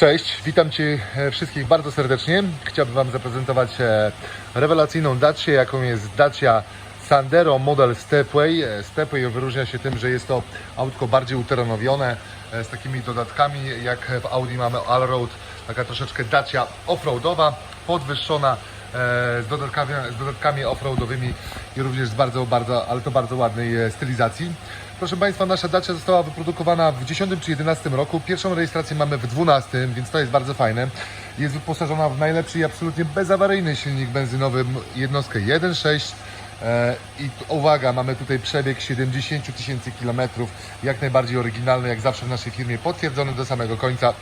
Cześć, witam Cię e, wszystkich bardzo serdecznie. Chciałbym Wam zaprezentować e, rewelacyjną Dacię, jaką jest Dacia Sandero model Stepway. E, Stepway wyróżnia się tym, że jest to autko bardziej uterenowione, z takimi dodatkami, jak w Audi mamy Allroad, taka troszeczkę Dacia offroadowa, podwyższona z dodatkami, z dodatkami offroadowymi i również z bardzo, bardzo, ale to bardzo ładnej stylizacji. Proszę Państwa, nasza Dacia została wyprodukowana w 10 czy 11 roku. Pierwszą rejestrację mamy w 12, więc to jest bardzo fajne. Jest wyposażona w najlepszy i absolutnie bezawaryjny silnik benzynowy, jednostkę 1.6. E, I uwaga, mamy tutaj przebieg 70 tysięcy kilometrów, jak najbardziej oryginalny, jak zawsze w naszej firmie, potwierdzony do samego końca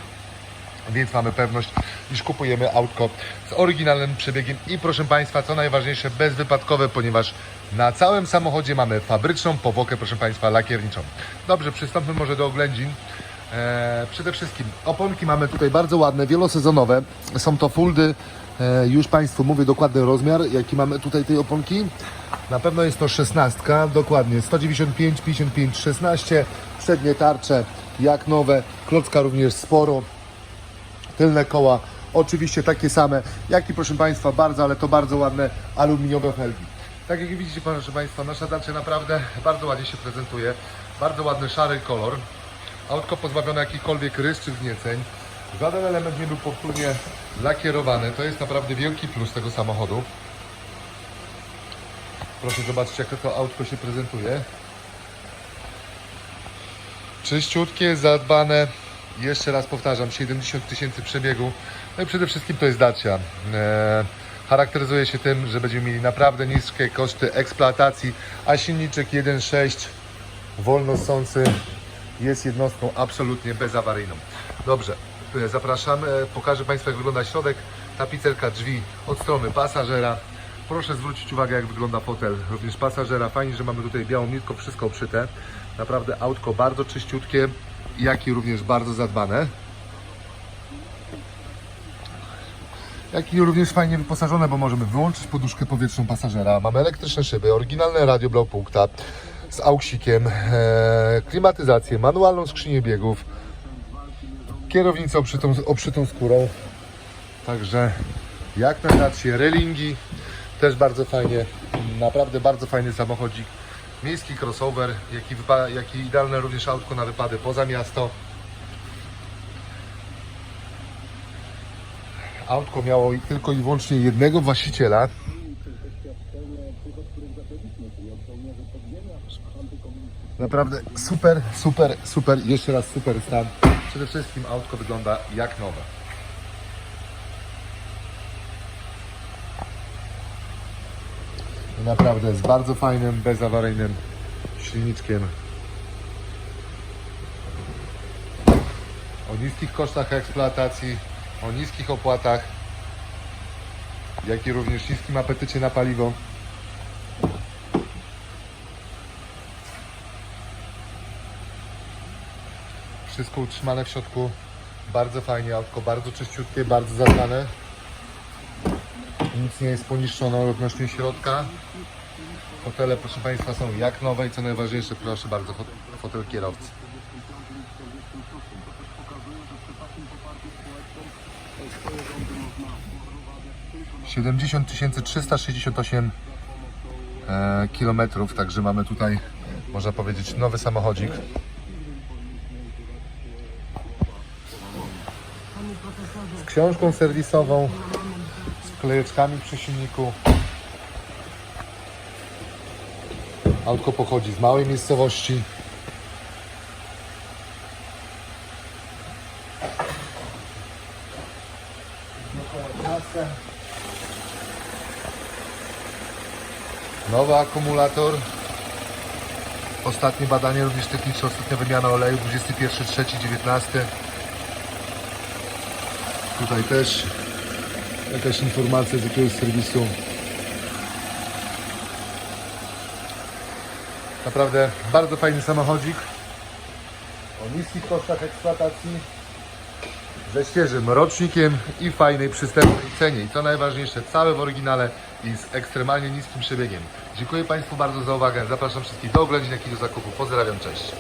więc mamy pewność, iż kupujemy autko z oryginalnym przebiegiem i proszę Państwa, co najważniejsze, bezwypadkowe, ponieważ na całym samochodzie mamy fabryczną powłokę, proszę Państwa, lakierniczą. Dobrze, przystąpmy może do oględzin. Eee, przede wszystkim oponki mamy tutaj bardzo ładne, wielosezonowe. Są to fuldy, eee, już Państwu mówię dokładny rozmiar, jaki mamy tutaj tej oponki. Na pewno jest to 16, dokładnie 195, 55, 16. Przednie tarcze jak nowe, klocka również sporo tylne koła oczywiście takie same, jak i proszę Państwa bardzo, ale to bardzo ładne aluminiowe felgi. Tak jak widzicie proszę Państwa, nasza Dacia naprawdę bardzo ładnie się prezentuje, bardzo ładny szary kolor, autko pozbawione jakichkolwiek rys czy wznieceń, żaden element nie był powtórnie lakierowany, to jest naprawdę wielki plus tego samochodu. Proszę zobaczyć jak to autko się prezentuje. Czyściutkie, zadbane, jeszcze raz powtarzam, 70 tysięcy przebiegu. No i przede wszystkim to jest Dacia. E, charakteryzuje się tym, że będziemy mieli naprawdę niskie koszty eksploatacji, a silniczek 1.6 wolno ssący jest jednostką absolutnie bezawaryjną. Dobrze, e, zapraszam. E, pokażę Państwu jak wygląda środek. Tapicerka drzwi od strony pasażera. Proszę zwrócić uwagę jak wygląda fotel również pasażera. Fajnie, że mamy tutaj białą nitką wszystko obszyte. Naprawdę autko bardzo czyściutkie, jak i również bardzo zadbane. Jak i również fajnie wyposażone, bo możemy wyłączyć poduszkę powietrzną pasażera. Mamy elektryczne szyby, oryginalne radio Blaupunkta z auksikiem, e, klimatyzację, manualną skrzynię biegów, kierownicę obszytą skórą. Także jak na rację, relingi też bardzo fajnie, naprawdę bardzo fajny samochodzik. Miejski crossover, jak i, jak i idealne również autko na wypady poza miasto. Autko miało tylko i wyłącznie jednego właściciela. Naprawdę super, super, super, jeszcze raz super stan. Przede wszystkim autko wygląda jak nowe. Naprawdę z bardzo fajnym, bezawaryjnym silniczkiem. O niskich kosztach eksploatacji, o niskich opłatach, jak i również niskim apetycie na paliwo. Wszystko utrzymane w środku. Bardzo fajnie, autko bardzo czyściutkie, bardzo zadbane. Nic nie jest poniszczone odnośnie środka. Fotele, proszę Państwa, są jak nowe i co najważniejsze, proszę bardzo, fotel kierowcy. Siedemdziesiąt tysięcy trzysta sześćdziesiąt osiem e, kilometrów, także mamy tutaj, można powiedzieć, nowy samochodzik. Z książką serwisową, z klejeczkami przy silniku. Autko pochodzi z małej miejscowości. Nowy akumulator. Ostatnie badanie również techniczne, ostatnia wymiana oleju 21.3.19. Tutaj też jakaś informacja z jakiegoś serwisu. Naprawdę bardzo fajny samochodzik. O niskich kosztach eksploatacji. Ze świeżym rocznikiem i fajnej, przystępnej cenie. I co najważniejsze, całe w oryginale i z ekstremalnie niskim przebiegiem. Dziękuję Państwu bardzo za uwagę. Zapraszam wszystkich do oględzin, jak i do zakupu. Pozdrawiam, cześć.